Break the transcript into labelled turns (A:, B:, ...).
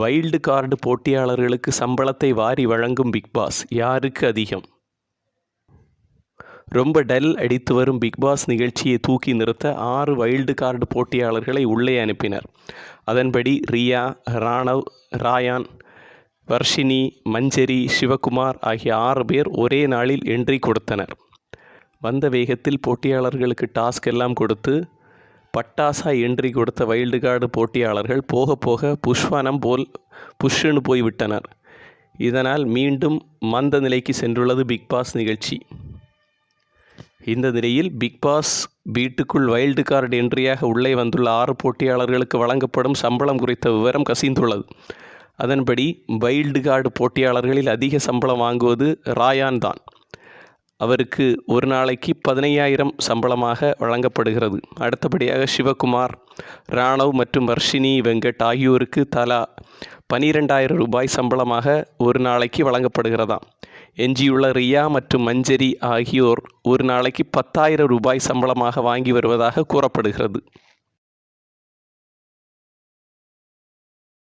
A: Wild card போட்டியாளர்களுக்கு சம்பளத்தை வாரி வழங்கும் பிக் பாஸ் யாருக்கு அதிகம்? ரொம்ப டல் அடித்து வரும் பிக் பாஸ் நிகழ்ச்சியை தூக்கி நிறுத்த ஆறு வைல்டு கார்டு போட்டியாளர்களை உள்ளே அனுப்பினர். அதன்படி ரியா ராணவ் ராயான் வர்ஷினி மஞ்சரி சிவகுமார் ஆகிய ஆறு பேர் ஒரே நாளில் என்ட்ரி கொடுத்தனர். வந்த வேகத்தில் போட்டியாளர்களுக்கு டாஸ்க் எல்லாம் கொடுத்து பட்டாசா என்ட்ரி கொடுத்த வைல்டு கார்டு போட்டியாளர்கள் போக போக புஷ்வனம் போல் புஷ்ஷுன்னு போய்விட்டனர். இதனால் மீண்டும் மந்த நிலைக்கு சென்றுள்ளது பிக் பாஸ் நிகழ்ச்சி. இந்த நிலையில் பிக் பாஸ் வீட்டுக்குள் வைல்டு கார்டு என்ட்ரியாக உள்ளே வந்துள்ள ஆறு போட்டியாளர்களுக்கு வழங்கப்படும் சம்பளம் குறித்த விவரம் கசிந்துள்ளது. அதன்படி வைல்டு கார்டு போட்டியாளர்களில் அதிக சம்பளம் வாங்குவது ராயான் தான் அவருக்கு ஒரு நாளைக்கு பதினையாயிரம் சம்பளமாக வழங்கப்படுகிறது. அடுத்தபடியாக சிவகுமார் ராணவ் மற்றும் வர்ஷினி வெங்கட் ஆகியோருக்கு தலா பனிரெண்டாயிரம் ரூபாய் சம்பளமாக ஒரு நாளைக்கு வழங்கப்படுகிறதாம் எஞ்சியுள்ள ரியா மற்றும் மஞ்சரி ஆகியோர் ஒரு நாளைக்கு பத்தாயிரம் ரூபாய் சம்பளமாக வாங்கி வருவதாக கூறப்படுகிறது.